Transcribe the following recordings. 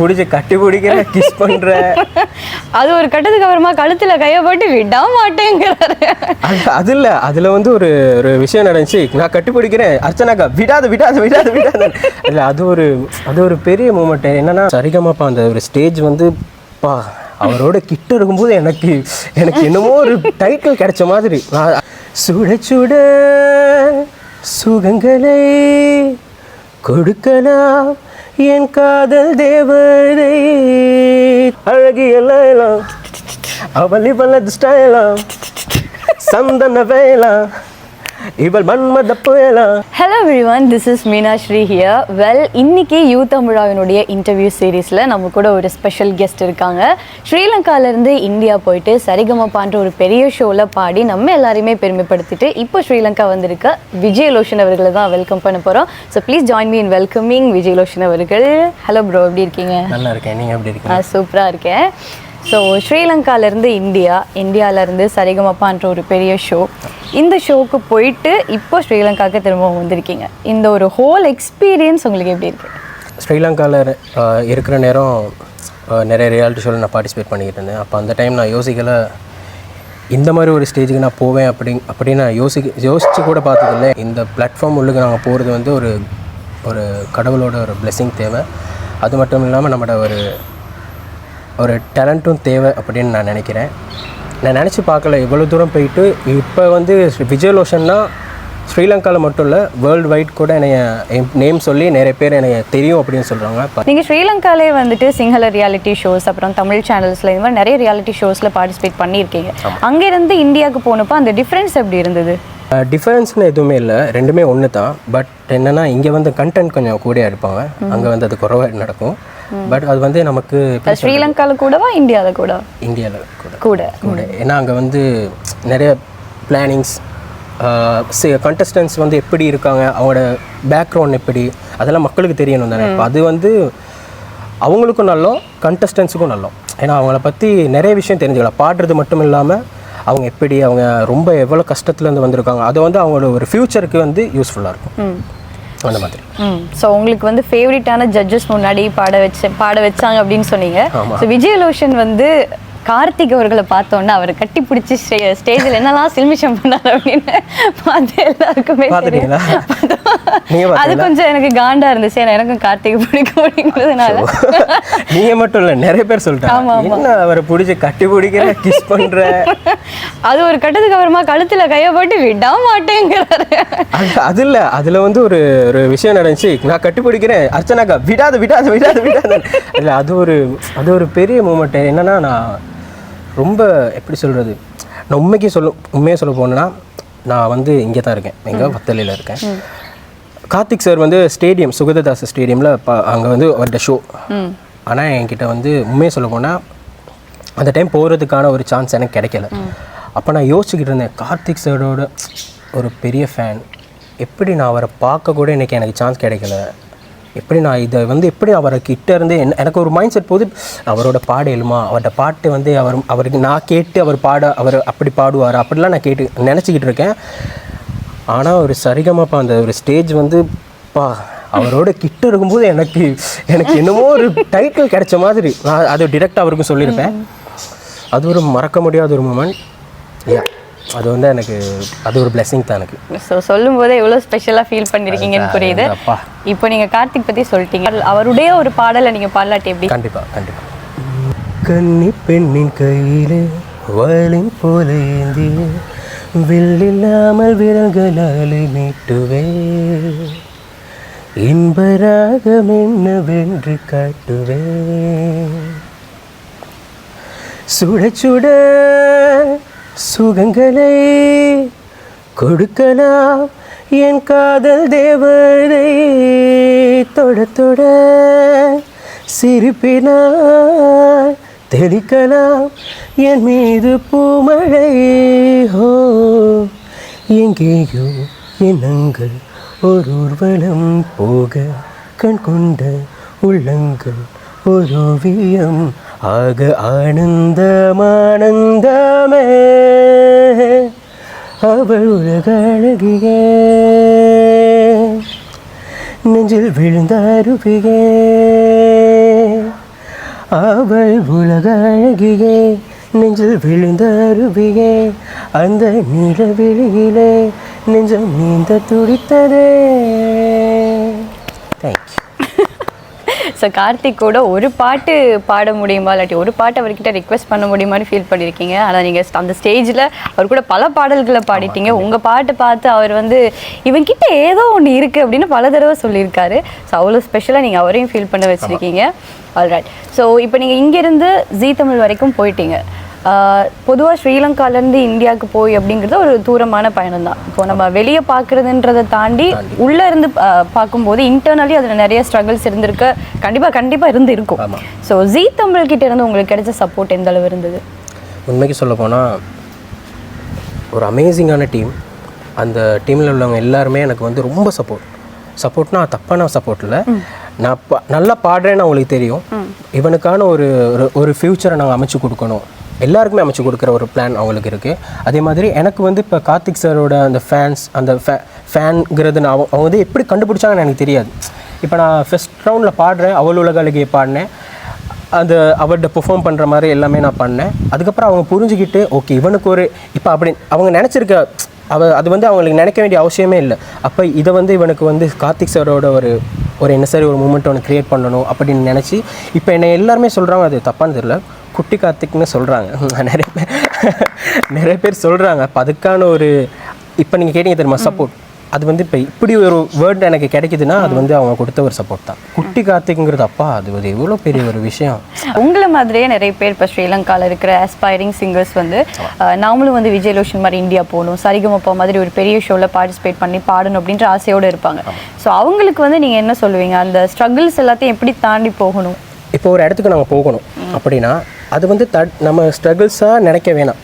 பிடிச்சி கட்டி பிடிக்கிற கிஸ் பண்ற அது ஒரு கட்டத்துக்கு அப்புறமா கழுத்துல கையை போட்டு விட மாட்டேங்கிறாரு. அது இல்ல அதுல வந்து ஒரு ஒரு விஷயம் நடந்துச்சு. நான் கட்டி பிடிக்கிறேன். அர்ச்சனாக்கா விடாத விடாத விடாத விடாத. இல்ல அது ஒரு அது ஒரு பெரிய மூமெண்ட் என்னன்னா சரிகமாப்பா அந்த ஒரு ஸ்டேஜ் வந்து பா அவரோட கிட்ட இருக்கும்போது எனக்கு எனக்கு என்னமோ ஒரு டைட்டில் கிடைச்ச மாதிரி. சுட சுட சுகங்களை கொடுக்கலாம். என் காதல் தேவதை அழகிய லைலாம் அவளி வல்லது ஸ்டைலாம் சந்தன வேலாம் இவள் மன்மத hello everyone this is Meenasri here well இன்னைக்கு யூ தமிழாவினுடைய இன்டர்வியூ சீரீஸில் நம்ம கூட ஒரு ஸ்பெஷல் கெஸ்ட் இருக்காங்க. ஸ்ரீலங்காலேருந்து இந்தியா போயிட்டு சரிகமப்பான்ற ஒரு பெரிய ஷோவில் பாடி நம்ம எல்லாரையுமே பெருமைப்படுத்திட்டு இப்போ ஸ்ரீலங்கா வந்திருக்க விஜய் லோஷன் அவர்களை தான் வெல்கம் பண்ண போகிறோம் so please join me in welcoming Vijay Loshan அவர்கள். ஹலோ ப்ரோ எப்படி இருக்கீங்க? நல்லா இருக்கேன். நீங்க எப்படி இருக்கீங்க? சூப்பராக இருக்கேன். ஸோ ஸ்ரீலங்காலேருந்து இந்தியா இந்தியாவிலேருந்து சரிகமப்பான்ற ஒரு பெரிய ஷோ இந்த ஷோக்கு போயிட்டு இப்போ ஸ்ரீலங்காவுக்கு திரும்பவும் வந்திருக்கீங்க. இந்த ஒரு ஹோல் எக்ஸ்பீரியன்ஸ் உங்களுக்கு எப்படி இருக்கு? ஸ்ரீலங்காவில் இருக்கிற நேரம் நிறைய ரியாலிட்டி ஷோவில் நான் பார்ட்டிசிபேட் பண்ணிக்கிட்டு இருந்தேன். அப்போ அந்த டைம் நான் யோசிக்கல. இந்த மாதிரி ஒரு ஸ்டேஜுக்கு நான் போவேன் அப்படி அப்படின்னு நான் யோசிக்க யோசித்து கூட பார்த்ததில்ல. இந்த பிளாட்ஃபார்ம் உள்ளுக்கு நாங்கள் போகிறது வந்து ஒரு ஒரு கடவுளோட ஒரு பிளெஸ்ஸிங் தேவை. அது மட்டும் இல்லாமல் நம்மளோட ஒரு ஒரு டேலண்ட்டும் தேவை அப்படின்னு நான் நினைக்கிறேன். நான் நினச்சி பார்க்கல இவ்வளோ தூரம் போயிட்டு இப்போ வந்து விஜய் லோஷன்னா ஸ்ரீலங்காவில் மட்டும் இல்லை வேர்ல்டு வைட் கூட என்னைய நேம் சொல்லி நிறைய பேர் என்னைய தெரியும் அப்படின்னு சொல்கிறாங்க நீங்கள் ஸ்ரீலங்காலே வந்துட்டு சிங்கள ரியாலிட்டி ஷோஸ் அப்புறம் தமிழ் சேனல்ஸில் இந்த மாதிரி நிறைய ரியாலிட்டி ஷோஸில் பார்ட்டிசிபேட் பண்ணியிருக்கீங்க. அங்கேருந்து இந்தியாவுக்கு போனப்போ அந்த டிஃப்ரென்ஸ் எப்படி இருந்தது? டிஃபரன்ஸ்னு எதுவுமே இல்லை. ரெண்டுமே ஒன்று தான் பட் என்னென்னா இங்கே வந்து கண்டென்ட் கொஞ்சம் கூடயா எடுப்பாங்க அங்கே வந்து அது குறைவாக நடக்கும். பட் அது வந்து நமக்கு ஸ்ரீலங்காவில் கூடவா இந்தியாவில் கூட இந்தியாவில் கூட. கூட. கூட. ஏன்னா அங்கே வந்து நிறைய பிளானிங்ஸ் கண்டஸ்டன்ஸ் வந்து எப்படி இருக்காங்க அவங்களோட பேக்ரவுண்ட் எப்படி அதெல்லாம் மக்களுக்கு தெரியணும் தானே. அது வந்து அவங்களுக்கும் நல்லோம் கண்டஸ்டன்ஸுக்கும் நல்லோம். ஏன்னா அவங்கள பற்றி நிறைய விஷயம் தெரிஞ்சுக்கலாம். பாடுறது மட்டும் இல்லாமல் அவங்க எப்படி அவங்க ரொம்ப எவ்வளோ கஷ்டத்துலேருந்து வந்திருக்காங்க அது வந்து அவங்களோட ஒரு ஃப்யூச்சருக்கு வந்து யூஸ்ஃபுல்லாக இருக்கும். அந்த மாதிரி ஸோ உங்களுக்கு வந்து ஃபேவரட்டான ஜட்ஜஸ் முன்னாடி பாட வச்ச பாட வச்சாங்க அப்படின்னு சொன்னீங்க. ஸோ விஜய் லோஷன் வந்து கார்த்திக் அவர்களை பார்த்தோன்னே அவர் கட்டி பிடிச்சி ஸ்டேஜில் என்னெல்லாம் சில்மிஷம் பண்ணார் அப்படின்னு பார்த்து எல்லாருக்குமே தெரியும். அது? கொஞ்சம் எனக்கு காண்டா இருந்துச்சு. ஏன்னா எனக்கும் கார்த்திக் பிடிக்கும் அப்படிங்கிறதுனால. நீங்க மட்டும் இல்லை நிறைய பேர் சொல்லிட்டாங்க. அவரை பிடிச்சி கட்டி பிடிக்கிற கிஸ் பண்ற? அது ஒரு கட்டத்துக்கு அப்புறமா கழுத்துல கையை போட்டு விட மாட்டேங்கிறாரு. அது அது இல்ல. அதுல வந்து ஒரு ஒரு விஷயம் நடந்துச்சு. நான் கட்டி பிடிக்கிறேன். அர்ச்சனாக்கா விடாத விடாத விடாத விடாத. இல்ல அது ஒரு அது ஒரு பெரிய மூமெண்ட் என்னன்னா நான் ரொம்ப எப்படி சொல்றது? நான் உண்மைக்கு சொல்ல உண்மையாக சொல்ல போனேன்னா நான் வந்து இங்கே தான் இருக்கேன். எங்க வத்தலையில் இருக்கேன். கார்த்திக் சார் வந்து ஸ்டேடியம் சுகததாஸ் ஸ்டேடியமில் அங்கே வந்து அவர்கிட்ட ஷோ ஆனால் என்கிட்ட வந்து உண்மையை சொல்ல போனால் அந்த டைம் போகிறதுக்கான ஒரு சான்ஸ் எனக்கு கிடைக்கல. அப்போ நான் யோசிச்சுக்கிட்டு இருந்தேன் கார்த்திக் சாரோட ஒரு பெரிய ஃபேன் எப்படி நான் அவரை பார்க்க கூட இன்னைக்கு எனக்கு சான்ஸ் கிடைக்கல. எப்படி நான் இதை வந்து எப்படி அவரை கிட்ட இருந்து என்ன எனக்கு ஒரு மைண்ட் செட் போது அவரோட பாட எழுமா? அவர்கிட்ட பாட்டு வந்து அவர் அவருக்கு நான் கேட்டு அவர் பாட அவர் அப்படி பாடுவார்? அப்படிலாம் நான் கேட்டு நினச்சிக்கிட்டு இருக்கேன். ஆனால் ஒரு சரிகமாப்பா அந்த ஒரு ஸ்டேஜ் வந்து பா அவரோட கிட்ட இருக்கும்போது எனக்கு எனக்கு என்னமோ ஒரு டைட்டில் கிடைச்ச மாதிரி. நான் அது டிரெக்டாக அவருக்கும் சொல்லியிருப்பேன். அது ஒரு மறக்க முடியாத ஒரு மூமெண்ட் யா அது வந்து எனக்கு அது ஒரு blessing தான் எனக்கு. ஸோ சொல்லும் போதே எவ்வளோ ஸ்பெஷலாக ஃபீல் பண்ணியிருக்கீங்கன்னு புரியுது. இப்போ நீங்க கார்த்திக் பத்தி சொல்லிட்டீங்க. அவருடைய ஒரு பாடலை நீங்க பாடலாட்டி எப்படி? கண்டிப்பா கண்டிப்பா. கன்னி பெண்ணின் கையிலே வலின் போல ஏந்தி வில்லில்லாமல் விரல்களாலே மீட்டுவே இன்பராகம் என்னவென்று காட்டுவே. சுட சுட சுகங்களை கொடுக்கலாம் என் காதல் தேவதை தொட தொட சிரிப்பினார் தெளிக்கலாம். என் மீது பூமழை. ஹோ. எங்கேயோ எண்ணங்கள் ஒரு ஊர்வலம் போக கண் கொண்ட உள்ளங்கள் ஒரு ஓவியம் ஆக ஆனந்தம் ஆனந்தமே அவள் உலக அழகியே. நெஞ்சில் விழுந்த அருவியே. அவள் உலக அழகியே நெஞ்சில் விழுந்த அருவியே அந்த நீல வெளியிலே நெஞ்சம் நீந்த துடித்ததே. தேங்க்யூ ஸோ கார்த்திக் கூட ஒரு பாட்டு பாட முடியுமா? இல்லாட்டி ஒரு பாட்டு அவர்கிட்ட ரிக்வெஸ்ட் பண்ண முடியுமான்னு ஃபீல் பண்ணியிருக்கீங்க ஆனால் நீங்கள் அந்த ஸ்டேஜில் அவர் கூட பல பாடல்களை பாடிட்டீங்க. உங்கள் பாட்டு பார்த்து அவர் வந்து இவன்கிட்ட ஏதோ ஒன்று இருக்குது அப்படின்னு பல தடவை சொல்லியிருக்காரு. ஸோ அவ்வளோ ஸ்பெஷலாக நீங்கள் அவரையும் ஃபீல் பண்ண வச்சுருக்கீங்க. ஆல்ரைட் ஸோ இப்போ நீங்கள் இங்கேருந்து ஜீ தமிழ் வரைக்கும் போயிட்டீங்க. பொதுவாக ஸ்ரீலங்காலேருந்து இந்தியாவுக்கு போய் அப்படிங்கிறது ஒரு தூரமான பயணம் தான் இப்போ நம்ம வெளியே பார்க்குறதுன்றதை தாண்டி உள்ளே இருந்து பார்க்கும்போது இன்டர்னலி அதில் நிறைய ஸ்ட்ரகிள்ஸ் இருந்திருக்க. கண்டிப்பாக கண்டிப்பாக இருந்து இருக்கும். ஸோ ஜீ தமிழ் கிட்ட இருந்து உங்களுக்கு கிடைச்ச சப்போர்ட் எந்த அளவு இருந்தது? உண்மைக்கு சொல்ல போனால் ஒரு அமேசிங்கான டீம் அந்த டீமில் உள்ளவங்க எல்லாருமே எனக்கு வந்து ரொம்ப சப்போர்ட் சப்போர்ட்னா தப்பான சப்போர்ட் இல்லை. நான் நல்லா பாடுறேன்னு அவங்களுக்கு தெரியும். இவனுக்கான ஒரு ஒரு- ஒரு ஃப்யூச்சரை நாங்கள் அமைச்சு கொடுக்கணும். எல்லாருக்குமே அமைச்சு கொடுக்குற ஒரு பிளான் அவங்களுக்கு இருக்குது அதே மாதிரி எனக்கு வந்து இப்போ கார்த்திக் சாரோட அந்த ஃபேன்ஸ் அந்த ஃபே ஃபேன்ங்கிறது நான் அவங்க அவங்க வந்து எப்படி கண்டுபிடிச்சாங்கன்னு எனக்கு தெரியாது. இப்போ நான் ஃபஸ்ட் ரவுண்டில் பாடுறேன் அவள் உலக பாடினேன். அந்த அவர்கிட்ட பெர்ஃபார்ம் பண்ணுற மாதிரி எல்லாமே நான் பண்ணேன். அதுக்கப்புறம் அவங்க புரிஞ்சுக்கிட்டு ஓகே இவனுக்கு ஒரு இப்போ அப்படி அவங்க நினச்சிருக்க அவ அது வந்து அவங்களுக்கு நினைக்க வேண்டிய அவசியமே இல்லை. அப்போ இதை வந்து இவனுக்கு வந்து கார்த்திக் சாரோட ஒரு ஒரு என்ன சரி ஒரு மூமெண்ட் ஒன்று க்ரியேட் பண்ணணும் அப்படின்னு நினச்சி இப்போ என்னை எல்லாருமே சொல்கிறாங்க அது தப்பான்னு தெரியல. குட்டி கார்த்திக்னு சொல்கிறாங்க நிறைய பேர் நிறைய பேர் சொல்கிறாங்க அப்போ அதுக்கான ஒரு இப்போ நீங்கள் கேட்டீங்க தெரியுமா சப்போர்ட் அது வந்து இப்போ இப்படி ஒரு வேர்ட் எனக்கு கிடைக்குதுன்னா அது வந்து அவங்க கொடுத்த ஒரு சப்போர்ட் தான். குட்டி கார்த்திக்ங்கிறது அப்பா அது ஒரு எவ்வளோ பெரிய ஒரு விஷயம். உங்களை மாதிரியே நிறைய பேர் இப்போ ஸ்ரீலங்காவில் இருக்கிற ஆஸ்பைரிங் சிங்கர்ஸ் வந்து நாமளும் வந்து விஜய் லோஷன் மாதிரி இந்தியா போகணும் சரிகமப்பா மாதிரி ஒரு பெரிய ஷோவில் பார்ட்டிசிபேட் பண்ணி பாடணும் அப்படின்ற ஆசையோடு இருப்பாங்க. ஸோ அவங்களுக்கு வந்து நீங்கள் என்ன சொல்லுவீங்க? அந்த ஸ்ட்ரகிள்ஸ் எல்லாத்தையும் எப்படி தாண்டி போகணும்? இப்போ ஒரு இடத்துக்கு நாங்கள் போகணும். அப்படின்னா அது வந்து த நம்ம ஸ்ட்ரகிள்ஸாக நினைக்க வேணாம்.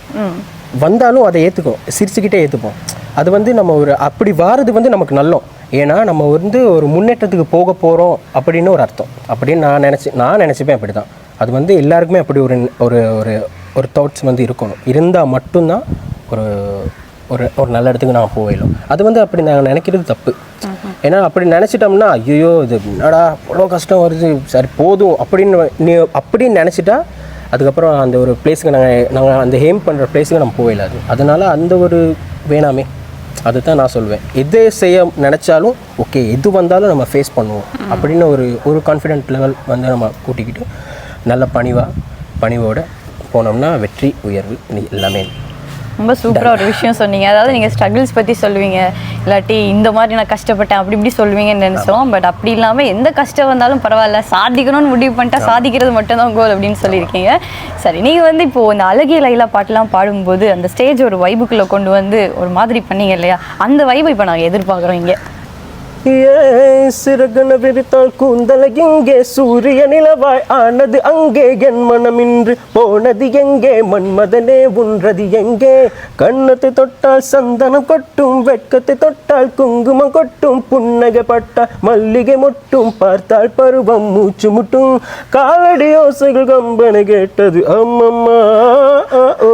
வந்தாலும் அதை ஏற்றுக்கும் சிரிச்சுக்கிட்டே ஏற்றுப்போம் அது வந்து நம்ம ஒரு அப்படி வாரது வந்து நமக்கு நல்லோம். ஏன்னா நம்ம வந்து ஒரு முன்னேற்றத்துக்கு போக போகிறோம் அப்படின்னு ஒரு அர்த்தம். அப்படின்னு நான் நினச்சி நான் நினச்சிப்பேன் அப்படி தான் அது வந்து எல்லாருக்குமே அப்படி ஒரு ஒரு ஒரு ஒரு தாட்ஸ் வந்து இருக்கணும். இருந்தால் மட்டும்தான் ஒரு ஒரு ஒரு நல்ல இடத்துக்கு நான் போயிடும் அது வந்து அப்படி நாங்கள் நினைக்கிறது தப்பு. ஏன்னா அப்படி நினச்சிட்டோம்னா ஐயோ இது என்னடா அவ்வளோ கஷ்டம் வருது. சரி போதும் அப்படின்னு நீ அப்படின்னு நினச்சிட்டா அதுக்கப்புறம் அந்த ஒரு பிளேஸுக்கு நாங்கள் நாங்கள் அந்த ஹேம் பண்ணுற பிளேஸுக்கு நம்ம போயிடாது அதனால அந்த ஒரு வேணாமே. அதுதான் நான் சொல்வேன். எது செய்ய நினச்சாலும் ஓகே எது வந்தாலும் நம்ம ஃபேஸ் பண்ணுவோம். அப்படின்னு ஒரு ஒரு கான்ஃபிடென்ட் லெவல் வந்து நம்ம கூட்டிக்கிட்டு நல்ல பணிவாக பணிவோட போனோம்னா வெற்றி உயர்வு எல்லாமே. ரொம்ப சூப்பராக ஒரு விஷயம் சொன்னீங்க. அதாவது நீங்கள் ஸ்ட்ரகிள்ஸ் பற்றி சொல்லுவீங்க. இல்லாட்டி இந்த மாதிரி நான் கஷ்டப்பட்டேன் அப்படி இப்படி சொல்லுவீங்கன்னு நினைச்சோம். பட் அப்படி இல்லாமல் எந்த கஷ்டம் வந்தாலும் பரவாயில்ல. சாதிக்கணும்னு முடிவு பண்ணிட்டா சாதிக்கிறது மட்டும்தான் கோல் அப்படின்னு சொல்லியிருக்கீங்க. சரி நீங்கள் வந்து இப்போ இந்த அழகிய லைலா பாட்டெல்லாம் பாடும்போது அந்த ஸ்டேஜ் ஒரு வைபுக்குள்ளே கொண்டு வந்து ஒரு மாதிரி பண்ணீங்க இல்லையா? அந்த வைபை இப்போ நாங்கள் எதிர்பார்க்குறோம் இங்கே. சிறகன விரித்தால் கூந்தல எங்கே சூரிய நிலவாய் ஆனது அங்கே. என் மனமின்று போனது எங்கே? மன்மதனே உன்றது எங்கே? கண்ணத்தை தொட்டால் சந்தனம் கொட்டும் வெட்கத்தை தொட்டால் குங்குமம் கொட்டும் புன்னகை பட்டால் மல்லிகை மொட்டும் பார்த்தால் பருவம் மூச்சு முட்டும். காலடி ஓசைகள் கம்பனை கேட்டது அம்மம்மா. ஓ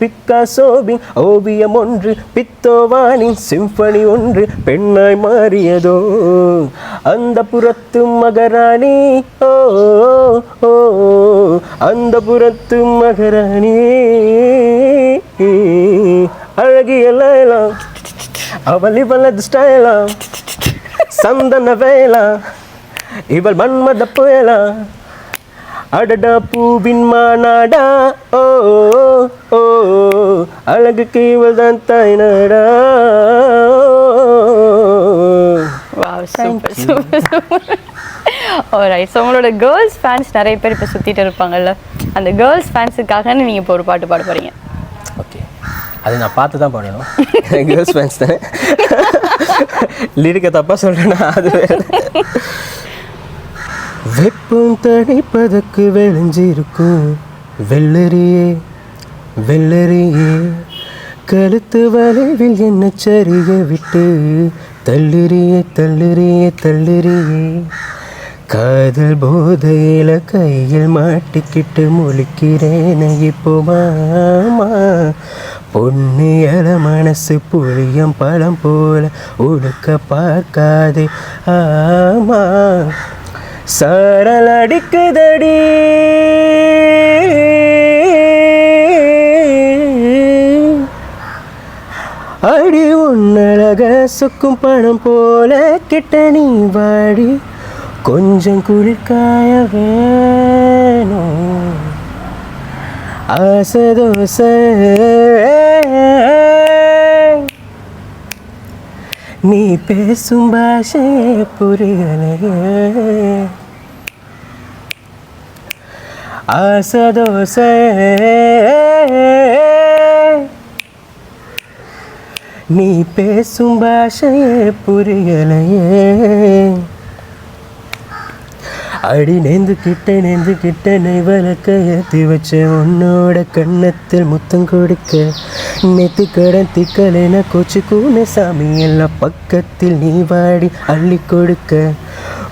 பிக்காசோவின் ஓவியம் ஒன்று பித்தோவானின் சிம்பனி ஒன்று பெண்ணாய் மாறியதோ அந்த புறத்து மகராணி ஓ அந்த புறத்து மகராணி. அழகிய லைலாம் அவள் இவளது ஸ்டைலாம் சந்தன வேலாம் இவள் மன்மத புயலாம் அடடா பூவின் மாநாடா ஓ ஓ, ஓ அழகுக்கு இவள் தான் தாய்நாடா. Wow super super super right so உங்களோட கேர்ள்ஸ் ஃபேன்ஸ் நிறைய பேர் இப்போ சுற்றிட்டு இருப்பாங்கல்ல. அந்த கேர்ள்ஸ் ஃபேன்ஸுக்காக நீங்கள் இப்போ ஒரு பாட்டு பாட போகிறீங்க ஓகே அது நான் பார்த்து தான் பாடணும். கேர்ள்ஸ் ஃபேன்ஸ் தானே? லிரிக்க தப்பாக சொல்கிறேன்னா அது. வெப்பம் தணிப்பதற்கு விளைஞ்சிருக்கும். வெள்ளரியே வெள்ளரியே. கழுத்து வளைவில் என்ன சரிய விட்டு தள்ளுறியே தள்ளுறியே தள்ளுறியே. காதல் போதையில கையில் மாட்டிக்கிட்டு முழிக்கிறேன் இப்போ மாமா. பொன்னியல மனசு புளியம் பழம் போல உடுக்க பார்க்காதே ஆமா. சாரல் அடிக்குதடி. பொன்னழக சொக்கும் பணம் போல கிட்ட நீ வாடி கொஞ்சம் குளிர்காய வேணும் ஆசை தோசை நீ பேசும் பாஷை புரியலையே ஆசை தோசை நீ பேசும் பாஷையே புரியலையே. அடி நேந்து கிட்ட நேந்து கிட்ட நெய் வளர்க்க ஏற்றி வச்ச உன்னோட கண்ணத்தில் முத்தம் கொடுக்க. நெத்து கடன் திக்கலைன கொச்சு கூன சாமி எல்லாம் பக்கத்தில் நீ வாடி அள்ளி கொடுக்க.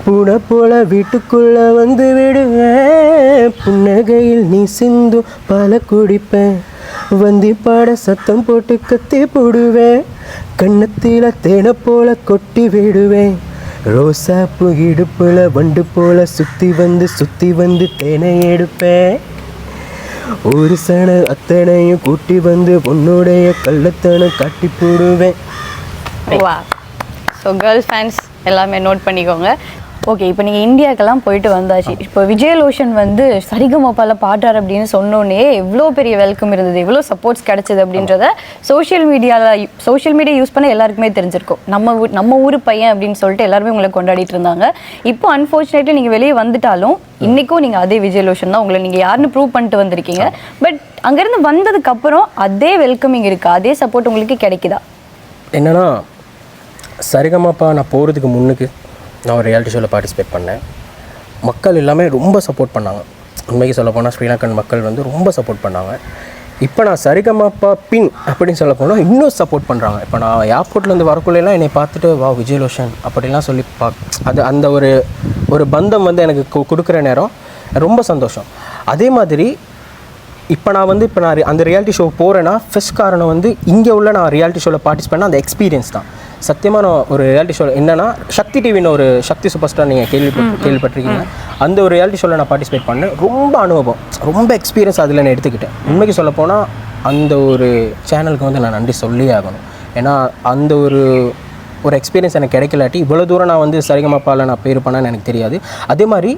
பூனை போல வீட்டுக்குள்ள வந்து விடுவேன் புன்னகையில் நீ சிந்தும் பல குடிப்பேன் வந்தி பாட சத்தம் போட்டு கத்தி போடுவேன். கண்ணத்தில தேனை போல கொட்டி விடுவேன். ரோசா இடுப்புல வண்டு போல சுத்தி வந்து சுத்தி வந்து தேனை எடுப்பேன். ஒரு சன அத்தனையும் கூட்டி வந்து உன்னுடைய கள்ளத்தனை காட்டி போடுவேன். வா ஸோ கேர்ள் ஃபேன்ஸ் எல்லாமே நோட் பண்ணிக்கோங்க. ஓகே இப்போ நீங்கள் இந்தியாக்கெல்லாம் போயிட்டு வந்தாச்சு. இப்போ விஜயலோஷன் வந்து சரிகமப்பால பாடுறார் அப்படின்னு சொன்னோன்னே எவ்வளோ பெரிய வெல்கம் இருந்தது. எவ்வளோ சப்போர்ட்ஸ் கிடைச்சது அப்படின்றத சோஷியல் மீடியாவில் சோஷியல் மீடியா யூஸ் பண்ண எல்லாருக்குமே தெரிஞ்சிருக்கும். நம்ம ஊர் நம்ம ஊர் பையன் அப்படின்னு சொல்லிட்டு எல்லாருமே உங்களை கொண்டாடிட்டு இருந்தாங்க. இப்போ அன்ஃபார்ச்சுனேட்லி நீங்கள் வெளியே வந்துட்டாலும் இன்னைக்கும் நீங்கள் அதே விஜயலோஷன் தான். உங்களை நீங்கள் யாருன்னு ப்ரூவ் பண்ணிட்டு வந்திருக்கீங்க. பட் அங்கேருந்து வந்ததுக்கு அப்புறம் அதே வெல்கமிங் இருக்கா? அதே சப்போர்ட் உங்களுக்கு கிடைக்குதா? என்னன்னா சரிகமாப்பா நான் போகிறதுக்கு முன்னுக்கு நான் ஒரு ரியாலிட்டி ஷோவில் பார்ட்டிசிபேட் பண்ணேன். மக்கள் எல்லாமே ரொம்ப சப்போர்ட் பண்ணாங்க. உண்மைக்கு சொல்ல போனால் ஸ்ரீலங்கன் மக்கள் வந்து ரொம்ப சப்போர்ட் பண்ணாங்க. இப்போ நான் சரிகமாப்பா பின் அப்படின்னு சொல்ல போனால் இன்னும் சப்போர்ட் பண்ணுறாங்க இப்போ நான் ஏர்போர்ட்லேருந்து வரக்குள்ளெல்லாம் என்னை பார்த்துட்டு வா விஜயலோஷன் அப்படிலாம் சொல்லி பா அது அந்த ஒரு ஒரு பந்தம் வந்து எனக்கு கொடுக்குற நேரம். ரொம்ப சந்தோஷம். அதே மாதிரி இப்போ நான் வந்து இப்போ நான் அந்த ரியாலிட்டி ஷோ போகிறேன்னா ஃபஸ்ட் காரணம் வந்து இங்கே உள்ள நான் ரியாலிட்டி ஷோவில் பார்ட்டிசிபேட் அந்த எக்ஸ்பீரியன்ஸ் தான். சத்தியமாக நான் ஒரு ரியாலிட்டி ஷோ என்னன்னா சக்தி டிவின்னு ஒரு சக்தி சூப்பர் ஸ்டார் நீங்கள் கேள்விப்பட்டு கேள்விப்பட்டிருக்கீங்க. அந்த ஒரு ரியாலிட்டி ஷோவில் நான் பார்ட்டிசிபேட் பண்ணேன். ரொம்ப அனுபவம். ரொம்ப எக்ஸ்பீரியன்ஸ் அதில் நான் எடுத்துக்கிட்டேன். உண்மைக்கு சொல்ல போனால் அந்த ஒரு சேனலுக்கு வந்து நான் நன்றி சொல்லியே ஆகணும். ஏன்னா அந்த ஒரு ஒரு எக்ஸ்பீரியன்ஸ் எனக்கு கிடைக்கலாட்டி இவ்வளோ தூரம் நான் வந்து சரிகமப்பால நான் பேர் பண்ணேன்னு எனக்கு தெரியாது. அதே மாதிரி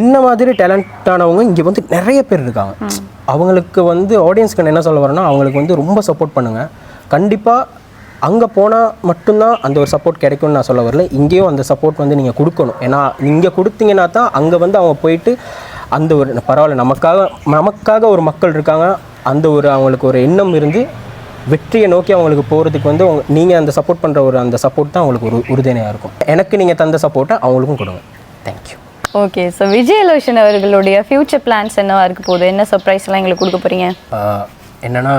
என்ன மாதிரி டேலண்டானவங்க இங்கே வந்து நிறைய பேர் இருக்காங்க. அவங்களுக்கு வந்து ஆடியன்ஸ்க்கு என்ன சொல்ல வரேன்னா அவங்களுக்கு வந்து ரொம்ப சப்போர்ட் பண்ணுங்கள் கண்டிப்பாக அங்கே போனால் மட்டும்தான் அந்த ஒரு சப்போர்ட் கிடைக்கும்னு நான் சொல்ல வரல. இங்கேயும் அந்த சப்போர்ட் வந்து நீங்கள் கொடுக்கணும். ஏன்னா இங்கே கொடுத்தீங்கன்னா தான் அங்கே வந்து அவங்க போயிட்டு அந்த ஒரு பரவாயில்ல நமக்காக நமக்காக ஒரு மக்கள் இருக்காங்க. அந்த ஒரு அவங்களுக்கு ஒரு எண்ணம் இருந்து வெற்றியை நோக்கி அவங்களுக்கு போகிறதுக்கு வந்து நீங்கள் அந்த சப்போர்ட் பண்ணுற ஒரு அந்த சப்போர்ட் தான் அவங்களுக்கு ஒரு உறுதுணையாக இருக்கும். எனக்கு நீங்கள் தந்த சப்போர்ட்டை அவங்களுக்கும் கொடுங்க. தேங்க்யூ ஓகே ஸோ விஜயலோஷன் அவர்களுடைய ஃபியூச்சர் பிளான்ஸ் என்னவா இருக்க போகுது? என்ன சர்ப்ரைஸ்லாம் எங்களுக்கு கொடுக்க போறீங்க? என்னென்னா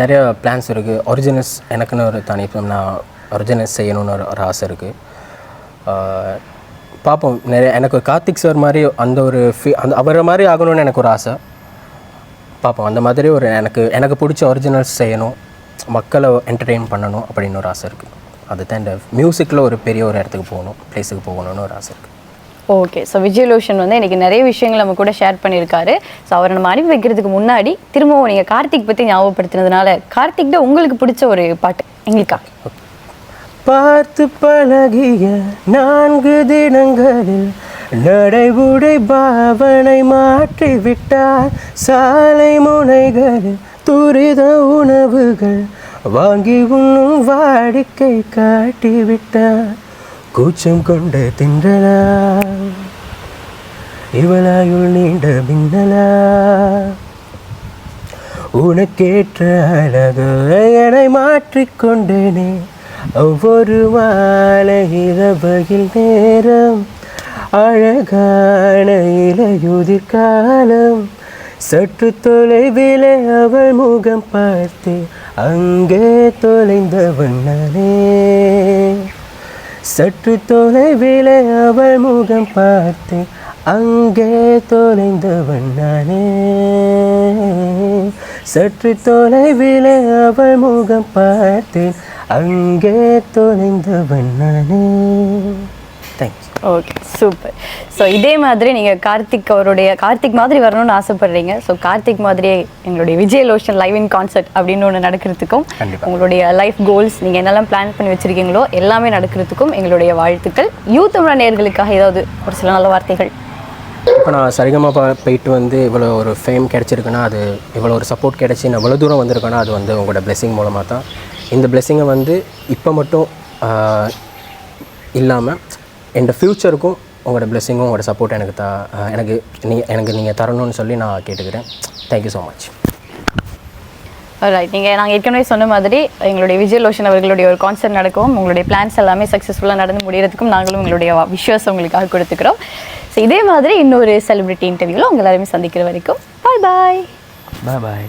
நிறைய பிளான்ஸ் இருக்குது ஒரிஜினல்ஸ் எனக்குன்னு ஒரு தனி நான் ஒரிஜினல்ஸ் செய்யணும்னு ஒரு ஒரு ஆசை இருக்குது பார்ப்போம். நிறைய எனக்கு கார்த்திக் சார் மாதிரி அந்த ஒரு ஃபீ அந்த அவரை மாதிரி ஆகணும்னு எனக்கு ஒரு ஆசை. பார்ப்போம். அந்த மாதிரி ஒரு எனக்கு எனக்கு பிடிச்ச ஒரிஜினல்ஸ் செய்யணும். மக்களை என்டர்டெயின் பண்ணணும் அப்படின்னு ஒரு ஆசை இருக்குது அதுதான் இந்த மியூசிக்கில் ஒரு பெரிய ஒரு இடத்துக்கு போகணும். ப்ளேஸுக்கு போகணும்னு ஒரு ஆசை இருக்குது ஓகே ஸோ விஜயலோஷன் வந்து இன்னைக்கு நிறைய விஷயங்கள் நம்ம கூட ஷேர் பண்ணியிருக்காரு. ஸோ அவரை நம்ம அனுப்பி வைக்கிறதுக்கு முன்னாடி திரும்பவும் நீங்கள் கார்த்திக் பற்றி ஞாபகப்படுத்தினதுனால கார்த்திக்ட உங்களுக்கு பிடிச்ச ஒரு பாட்டு எங்களுக்கா? பார்த்து பழகிய நான்கு தினங்களில் நடைபுடை பாவனை மாற்றி விட்டார் சாலை முனைகளில் துரித உணவுகள் வாங்கி உண்ணும் வாடிக்கை காட்டி விட்டார் கூச்சம் கொண்டு தின்றலா? இவளாயுள் நீண்ட மின்னலா? உனக்கேற்ற அழகு என்னை மாற்றிக்கொண்டேனே ஒவ்வொரு மாலை இரவையில் நேரம் அழகான இலையுதிர் காலம். சற்று தொலைவிலே அவள் முகம் பார்த்து அங்கே தொலைந்தவன் நானே சற்று தொலைவிலே அவள் முகம் பார்த்து அங்கே தொலைந்தவன் நானே. சற்று தொலைவிலே அவள் முகம் பார்த்தேன். அங்கே தொலைந்தவன் நானே. தேங்க்ஸ் ஓகே சூப்பர் ஸோ இதே மாதிரி நீங்கள் கார்த்திக் அவருடைய கார்த்திக் மாதிரி வரணும்னு ஆசைப்படுறீங்க. ஸோ கார்த்திக் மாதிரியே எங்களுடைய Vijay Loshan live in concert அப்படின்னு ஒன்று நடக்கிறதுக்கும். உங்களுடைய லைஃப் கோல்ஸ் நீங்கள் என்னெல்லாம் பிளான் பண்ணி வச்சிருக்கீங்களோ எல்லாமே நடக்கிறதுக்கும் எங்களுடைய வாழ்த்துக்கள். யூத் தமிழ் நேயர்களுக்காக ஏதாவது ஒரு சில நல்ல வார்த்தைகள்? இப்போ நான் சரிகமாக போயிட்டு வந்து இவ்வளோ ஒரு ஃபேம் கிடச்சிருக்குன்னா அது இவ்வளோ ஒரு சப்போர்ட் கிடச்சி நான் இவ்வளோ தூரம் வந்திருக்கேன்னா அது வந்து உங்களோட blessing மூலமாக தான் இந்த பிளெஸ்ஸிங்கை வந்து இப்போ மட்டும் இல்லாமல் இந்த ஃப்யூச்சருக்கும் உங்களோட blessing-உம் உங்களோட சப்போர்ட் எனக்கு தா எனக்கு நீ எனக்கு நீங்கள் தரணும்னு சொல்லி நான் கேட்டுக்கிறேன். தேங்க்யூ ஸோ மச் ரைட் நீங்கள் நாங்கள் ஏற்கனவே சொன்ன மாதிரி எங்களுடைய விஜய் லோஷன் அவர்களுடைய ஒரு கான்சர்ட் நடக்கவும் உங்களுடைய பிளான்ஸ் எல்லாமே சக்ஸஸ்ஃபுல்லாக நடந்து முடியறதுக்கும் நாங்களும் எங்களுடைய விஷஸ் உங்களுக்காக கொடுத்துக்கிறோம். ஸோ இதே மாதிரி இன்னொரு செலிபிரிட்டி இன்டர்வியூவில் உங்கள் எல்லாருமே சந்திக்கிற வரைக்கும் பாய் பாய் பாய் பாய்